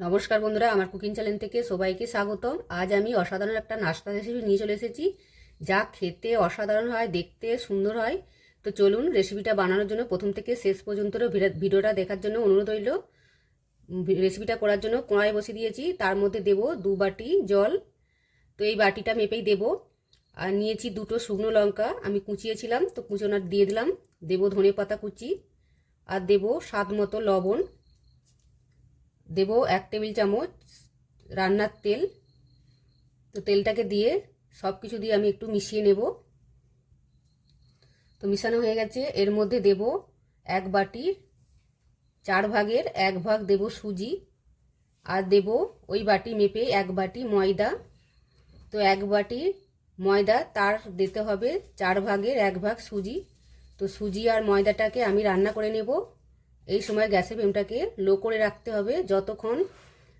নমস্কার বন্ধুরা, আমার কুকিং চ্যানেল থেকে সবাইকে স্বাগতম। আজ আমি অসাধারণ একটা নাস্তা রেসিপি নিয়ে চলে এসেছি, যা খেতে অসাধারণ হয়, দেখতে সুন্দর হয়। তো চলুন রেসিপিটা বানানোর জন্য প্রথম থেকে শেষ পর্যন্ত ভিডি- ভিডিওটা দেখার জন্য অনুরোধ রইল। রেসিপিটা করার জন্য কড়াই বসিয়ে দিয়েছি, তার মধ্যে দেব দু বাটি জল। তো এই বাটিটা মেপেই দেব। আর নিয়েছি দুটো শুকনো লঙ্কা, আমি কুচিয়েছিলাম, তো কুচোনা দিয়ে দিলাম। দেব ধনে পাতা কুচি, আর দেব স্বাদ মতো লবণ। দেব এক টেবিল চামচ রান্নার তেল। তো তেলটাকে দিয়ে সব কিছু দিয়ে আমি একটু মিশিয়ে নেব। তো মিশানো হয়ে গেছে। এর মধ্যে দেব এক বাটির চার ভাগের এক ভাগ দেব সুজি। আর দেব ওই বাটি মেপে এক বাটি ময়দা। তো এক বাটি ময়দা তার দিতে হবে চার ভাগের এক ভাগ সুজি। তো সুজি আর ময়দাটাকে আমি রান্না করে নেব। এই সময় গ্যাসের ফ্লেমটাকে লো করে রাখতে হবে। যতক্ষণ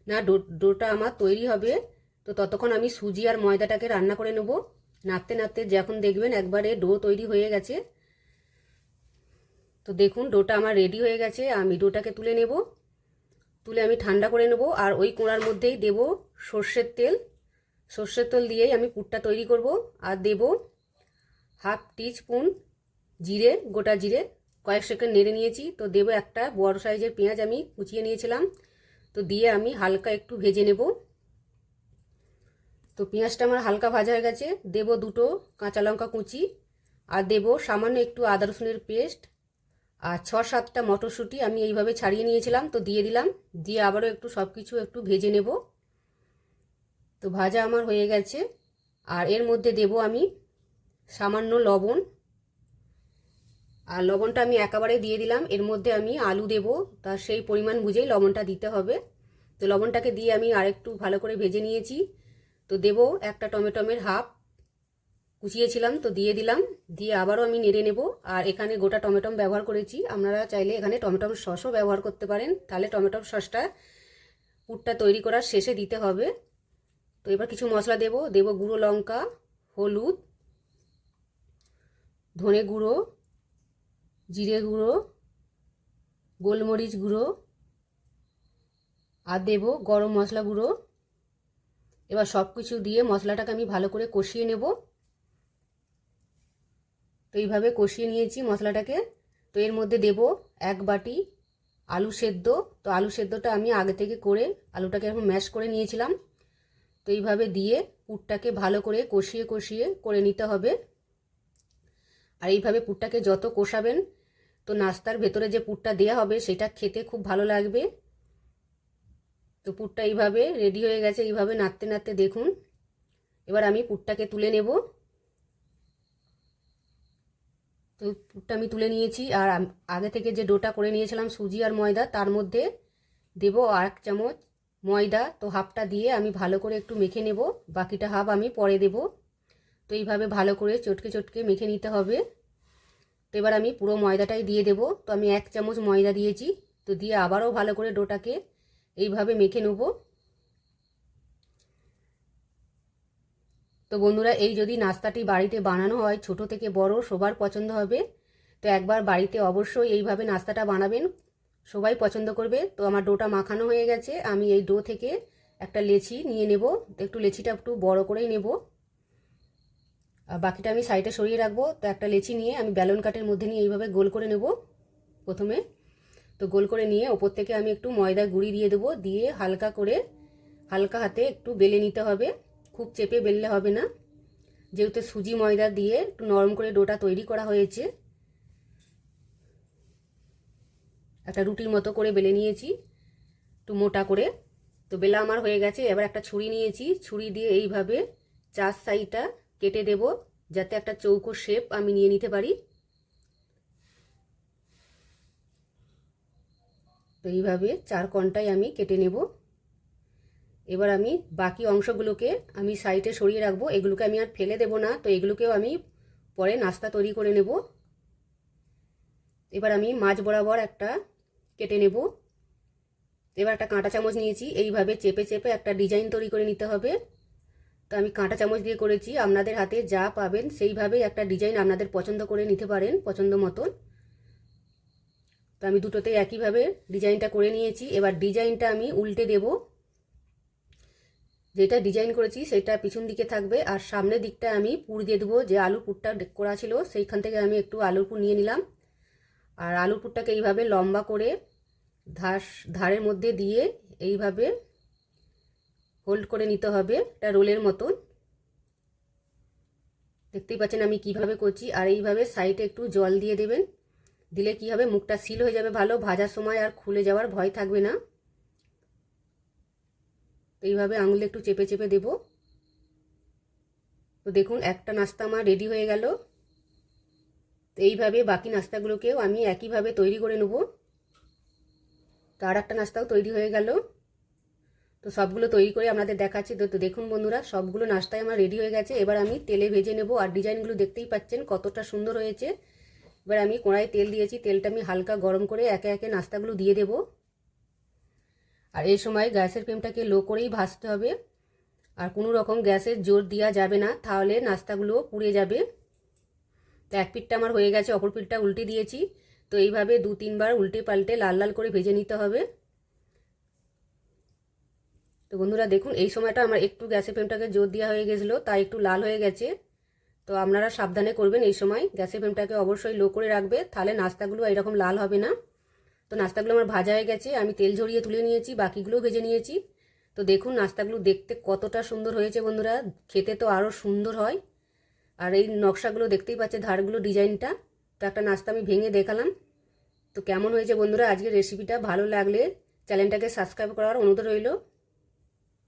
না ডোটা আমার তৈরি হবে, তো ততক্ষণ আমি সুজি আর ময়দাটাকে রান্না করে নেব। নাড়তে নাড়তে যখন দেখবেন একবারে ডো তৈরি হয়ে গেছে, তো দেখুন ডোটা আমার রেডি হয়ে গেছে, আমি ডোটাকে তুলে নেব। তুলে আমি ঠান্ডা করে নেব আর ওই কোড়ার মধ্যেই দেব সর্ষের তেল। সর্ষের তেল দিয়েই আমি পুরটা তৈরি করব। আর দেব হাফ টি স্পুন জিরে, গোটা জিরে। কয়েক সেকেন্ড নেড়ে নিয়েছি। তো দেবো একটা বড় সাইজের পেঁয়াজ আমি কুচিয়ে নিয়েছিলাম। তো দিয়ে আমি হালকা একটু ভেজে নেব। তো পেঁয়াজটা আমার হালকা ভাজা হয়ে গেছে। দেব দুটো কাঁচা লঙ্কা কুচি আর দেব সামান্য একটু আদা রসুনের পেস্ট আর ছ সাতটা মটরশুঁটি আমি এইভাবে ছাড়িয়ে নিয়েছিলাম। তো দিয়ে দিলাম। দিয়ে আবারও একটু সব কিছু একটু ভেজে নেব। তো ভাজা আমার হয়ে গেছে। আর এর মধ্যে দেব আমি সামান্য লবণ আর লবণটা আমি একেবারে দিয়ে দিলাম। এর মধ্যে আমি আলু দেব। তার সেই পরিমাণ বুঝেই লবণটা দিতে হবে। তো লবণটাকে দিয়ে আমি আরেকটু ভালো করে ভেজে নিয়েছি। তো দেব একটা টমেটোমের হাফ। কুচিয়েছিলাম, তো দিয়ে দিলাম। দিয়ে আবারও আমি নেড়ে নেব। আর এখানে গোটা টমেটম ব্যবহার করেছি। আপনারা চাইলে এখানে টমেটম সসও ব্যবহার করতে পারেন। তাহলে টমেটম সসটা পুরটা তৈরি করার শেষে দিতে হবে। তো এবার কিছু মশলা দেব। দেব গুঁড়ো লঙ্কা, হলুদ, ধনে গুঁড়ো জিরে গুঁড়ো, গোলমরিচ গুঁড়ো, আর দেব গরম মশলা গুঁড়ো। এবার সব কিছু দিয়ে মশলাটাকে আমি ভালো করে কষিয়ে নেব। তো এইভাবে কষিয়ে নিয়েছি মশলাটাকে। তো এর মধ্যে দেব এক বাটি আলু সেদ্ধ। তো আলু সেদ্ধটা আমি আগে থেকে করে আলুটাকে এখন ম্যাশ করে নিয়েছিলাম। তো এইভাবে দিয়ে পুরটাকে ভালো করে কষিয়ে কষিয়ে করে নিতে হবে। আর এইভাবে পুরটাকে যত কষাবেন তো নাস্তার ভেতরে যে পুরটা দেওয়া হবে, সেটা খেতে খুব ভালো লাগবে। তো পুরটা এইভাবে রেডি হয়ে গেছে, এইভাবে নাড়তে নাড়তে দেখুন। এবার আমি পুরটাকে তুলে নেব। তো পুরটা আমি তুলে নিয়েছি, আর আগে থেকে যে ডোটা করে নিয়েছিলাম সুজি আর ময়দা, তার মধ্যে দেব আর এক চামচ ময়দা। তো হাফটা দিয়ে আমি ভালো করে একটু মেখে নেব, বাকিটা হাফ আমি পরে দেব। তো এইভাবে ভালো করে চটকে চটকে মেখে নিতে হবে। তো এবার আমি পুরো ময়দাটাই দিয়ে দেব। তো আমি এক চামচ ময়দা দিয়েছি। তো দিয়ে আবারও ভালো করে ডোটাকে এইভাবে মেখে নেব। তো বন্ধুরা, এই যদি নাস্তাটি বাড়িতে বানানো হয়, ছোট থেকে বড়, সবার পছন্দ হবে। তো একবার বাড়িতে অবশ্যই এইভাবে নাস্তাটা বানাবেন। সবাই পছন্দ করবে। তো আমার ডোটা মাখানো হয়ে গেছে। আমি এই ডো থেকে একটা লেচি নিয়ে নেব। একটু লেচিটা একটু বড় করেই নেব। বাকিটা আমি সাইডে সরিয়ে রাখব। তো একটা লেচি নিয়ে আমি ব্যালন কাটের মধ্যে নিয়ে এইভাবে গোল করে নেব প্রথমে। তো গোল করে নিয়ে ওপর থেকে আমি একটু ময়দা গুঁড়ি দিয়ে দেবো। দিয়ে হালকা করে, হালকা হাতে একটু বেলে নিতে হবে। খুব চেপে বেললে হবে না। যেহেতু সুজি ময়দা দিয়ে একটু নরম করে ডোটা তৈরি করা হয়েছে। একটা রুটির মতো করে বেলে নিয়েছি, একটু মোটা করে। তো বেলা আমার হয়ে গেছে, এবার একটা ছুরি নিয়েছি। ছুরি দিয়ে এইভাবে চার সাইডটা কেটে দেব, যাতে একটা চৌকো শেপ আমি নিয়ে নিতে পারি। তো এইভাবে চার কণটাই আমি কেটে নেব। এবার আমি বাকি অংশগুলোকে আমি সাইডে সরিয়ে রাখব। এগুলোকে আমি আর ফেলে দেব না, তো এগুলোকেও আমি পরে নাস্তা তৈরি করে নেব। এবার আমি মাছ বরাবর একটা কেটে নেব। এবার একটা কাঁটা চামচ নিয়েছি। এইভাবে চেপে চেপে একটা ডিজাইন তৈরি করে নিতে হবে। তো আমি কাঁটা চামচ দিয়ে করেছি। আপনাদের হাতে যা পাবেন, সেইভাবেই একটা ডিজাইন আপনাদের পছন্দ করে নিতে পারেন, পছন্দ মতন। তো আমি দুটোতেই একইভাবে ডিজাইনটা করে নিয়েছি। এবার ডিজাইনটা আমি উল্টে দেব। যেটা ডিজাইন করেছি, সেটা পিছন দিকে থাকবে। আর সামনের দিকটা আমি পুর দিয়ে দেবো, যে আলু পুরটা করা ছিল, সেইখান থেকে আমি একটু আলুর পুর নিয়ে নিলাম। আর আলুর পুরটাকে এইভাবে লম্বা করে ধার ধারের মধ্যে দিয়ে এইভাবে হোল্ড করে নিতে হবে এটা রোলের মতন। দেখতেই পাচ্ছেন আমি কীভাবে করছি, আর এইভাবে সাইডে একটু জল দিয়ে দেবেন। দিলে কি হবে, মুখটা সিল হয়ে যাবে ভালো, ভাজার সময় আর খুলে যাওয়ার ভয় থাকবে না। এইভাবে আঙুলে একটু চেপে চেপে দেব। তো দেখুন, একটা নাস্তা আমার রেডি হয়ে গেল। তো এইভাবে বাকি নাস্তাগুলোকেও আমি একইভাবে তৈরি করে নেব। তো আর একটা নাস্তাও তৈরি হয়ে গেল। তো সবগুলো তৈরি করে আপনাদের দেখাচ্ছি। তো দেখুন বন্ধুরা, সবগুলো নাস্তায় আমার রেডি হয়ে গেছে। এবার আমি তেলে ভেজে নেব। আর ডিজাইনগুলো দেখতেই পাচ্ছেন কতটা সুন্দর হয়েছে। এবার আমি কড়াই তেল দিয়েছি। তেলটা আমি হালকা গরম করে একে একে নাস্তাগুলো দিয়ে দেব। আর এই সময় গ্যাসের ফ্লেমটাকে লো করেই ভাজতে হবে। আর কোনো রকম গ্যাসের জোর দেওয়া যাবে না। তাহলে নাস্তাগুলো পুড়ে যাবে। তো এক পিঠটা আমার হয়ে গেছে। অপর পিঠটা উল্টে দিয়েছি। তো এইভাবে দু তিনবার উল্টে পাল্টে লাল লাল করে ভেজে নিতে হবে। তো বন্ধুরা দেখুন, এই সময়টা আমার একটু গ্যাসের ফ্লেমটাকে জোর দেওয়া হয়ে গেছিল, তাই একটু লাল হয়ে গেছে। তো আপনারা সাবধানে করবেন এই সময়, গ্যাসের ফ্লেমটাকে অবশ্যই লো করে রাখবে, তাহলে নাস্তাগুলো এরকম লাল হবে না। তো নাস্তাগুলো আমার ভাজা হয়ে গেছে, আমি তেল ঝরিয়ে তুলে নিয়েছি বাকিগুলোও ভেজে নিয়েছি। তো দেখুন, নাস্তাগুলো দেখতে কতটা সুন্দর হয়েছে বন্ধুরা, খেতে তো আরও সুন্দর হয়। আর এই নকশাগুলো দেখতেই পাচ্ছে ধারগুলো, ডিজাইনটা। তো একটা নাস্তা আমি ভেঙে দেখালাম। তো কেমন হয়েছে বন্ধুরা, আজকের রেসিপিটা ভালো লাগলে চ্যানেলটাকে সাবস্ক্রাইব করার অনুরোধ রইল।